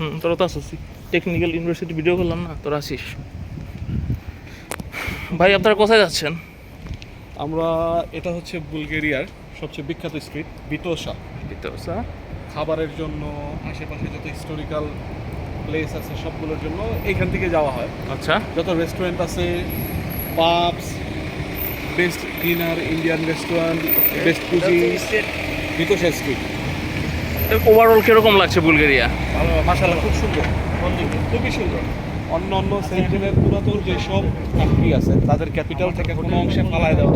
হুম তোরা তো আসছিস টেকনিক্যাল ইউনিভার্সিটি ভিডিও করলাম না তোরা আসিস ভাই আপনারা কোথায় যাচ্ছেন? আমরা এটা হচ্ছে বুলগেরিয়ার সবচেয়ে বিখ্যাত স্ট্রিট বিটোসা বিতরসা খাবারের জন্য আশেপাশে যত হিস্টোরিক্যাল প্লেস আছে সবগুলোর জন্য এইখান থেকে যাওয়া হয়। আচ্ছা। যত রেস্টুরেন্ট আছে pubs best dinner Indian restaurant best কুজি বিতোষা স্ট্রিট ওভারঅল কীরকম লাগছে বুলগেরিয়া? ভালো মাসাল্লাহ খুব সুন্দর। খুবই সুন্দর। অন্য অন্য সেন্টিনের পুরাতন যেসব কান্ট্রি আছে তাদের ক্যাপিটাল থেকে কোনো অংশে ফালায় দেওয়া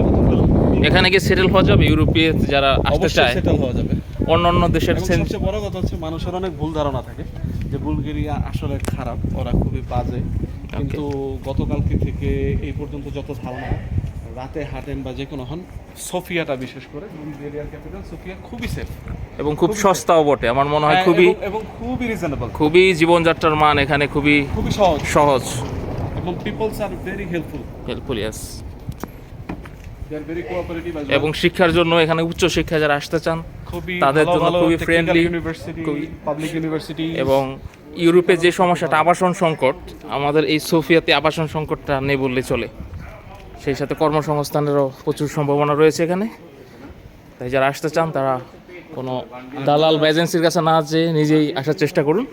এখানে কি সেটেল হওয়া যাবে? ইউরোপে যারা আসতে চায়? সেটেল হওয়া যাবে। অন্য অন্য দেশের সবচেয়ে বড় কথা হচ্ছে মানুষের অনেক ভুল ধারণা থাকে যে বুলগেরিয়া আসলে খারাপ ওরা খুবই বাজে। কিন্তু গতকালকে থেকে এই পর্যন্ত যত ধারণা রাতে হাঁটেন বা যে কোনো হন সোফিয়াটা বিশেষ করে বুলগেরিয়ার ক্যাপিটাল সোফিয়া খুবই সেফ এবং খুব সস্তাও বটে। আমার মনে হয় খুবই এবং খুবই রিজনেবল খুবই জীবনযাত্রার মান এখানে খুবই খুবই সহজ। সহজ। এবং পিপলস আর ভেরি হেল্পফুল হেল্পফুল ইয়াস এবং শিক্ষার জন্য এখানে উচ্চ শিক্ষা যারা আসতে চান তাদের জন্য খুবই খুবই- পাবলিক ইউনিভার্সিটি এবং ইউরোপে যে সমস্যাটা আবাসন সংকট আমাদের এই সোফিয়াতে আবাসন সংকটটা নেই বললে চলে। সেই সাথে কর্মসংস্থানেরও প্রচুর সম্ভাবনা রয়েছে এখানে। তাই যারা আসতে চান তারা কোনো দালাল বা এজেন্সির কাছে না যেয়ে নিজেই আসার চেষ্টা করুন।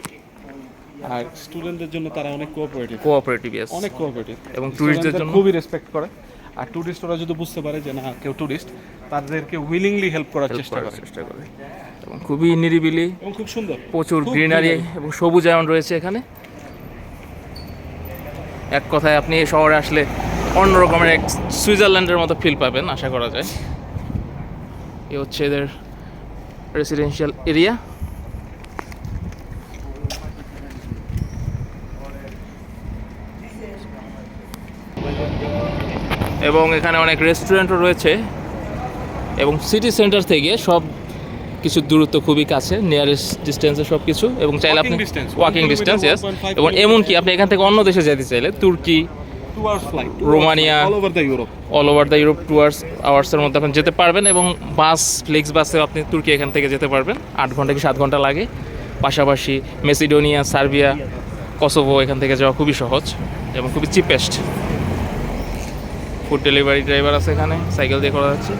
আর স্টুডেন্টদের জন্য তারা অনেক কোঅপারেটিভ কোঅপারেটিভ অনেক কোঅপারেটিভ এবং touristদের জন্য- খুবই রেসপেক্ট করে। আর টুরিস্ট ওরা যদি বুঝতে পারে যে না কেউ টুরিস্ট তাদেরকে উইলিংলি হেল্প করার চেষ্টা করে। চেষ্টা করে। এবং খুবই নিরিবিলি এবং খুব সুন্দর। প্রচুর গ্রিনারি। এবং সবুজায়ন রয়েছে এখানে। এক কথায় আপনি এই শহরে আসলে অন্য রকমের এক সুইজারল্যান্ডের মতো ফিল পাবেন আশা করা যায়। এ হচ্ছে এদের রেসিডেন্সিয়াল এরিয়া এবং এখানে অনেক রেস্টুরেন্টও রয়েছে। এবং সিটি সেন্টার থেকে সব কিছু দূরত্ব খুবই কাছে নিয়ারেস্ট ডিস্টেন্সে সব কিছু এবং চাইলে আপনি ওয়াকিং ডিস্টেন্স kilometer, ইয়েস 1.5 এবং. এমনকি আপনি এখান থেকে অন্য দেশে যেতে চাইলে তুর্কি two hours flight Romania. All over the Europe all over the Europe towards আওয়ার্সের মধ্যে আপনি যেতে পারবেন এবং বাস ফ্লেক্স বাসে আপনি তুর্কি এখান থেকে যেতে পারবেন। আট ঘণ্টা কি সাত ঘণ্টা লাগে। পাশাপাশি মেসিডোনিয়া সার্বিয়া কসোভো এখান থেকে যাওয়া খুবই সহজ এবং খুবই চিপেস্ট ফুড ডেলিভারি ড্রাইভার আছে এখানে সাইকেল দিয়ে করা যাচ্ছে।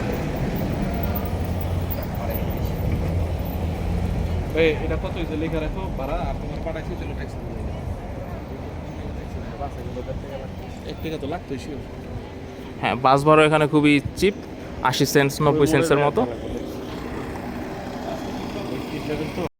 এটা কত লেখা রাখো ভাড়া আর তোমার পাঠাইছি চলো ট্যাক্সি হ্যাঁ বাস ভাড়া এখানে খুবই চিপ আশি সেন্টস নব্বই সেন্টসের মতো।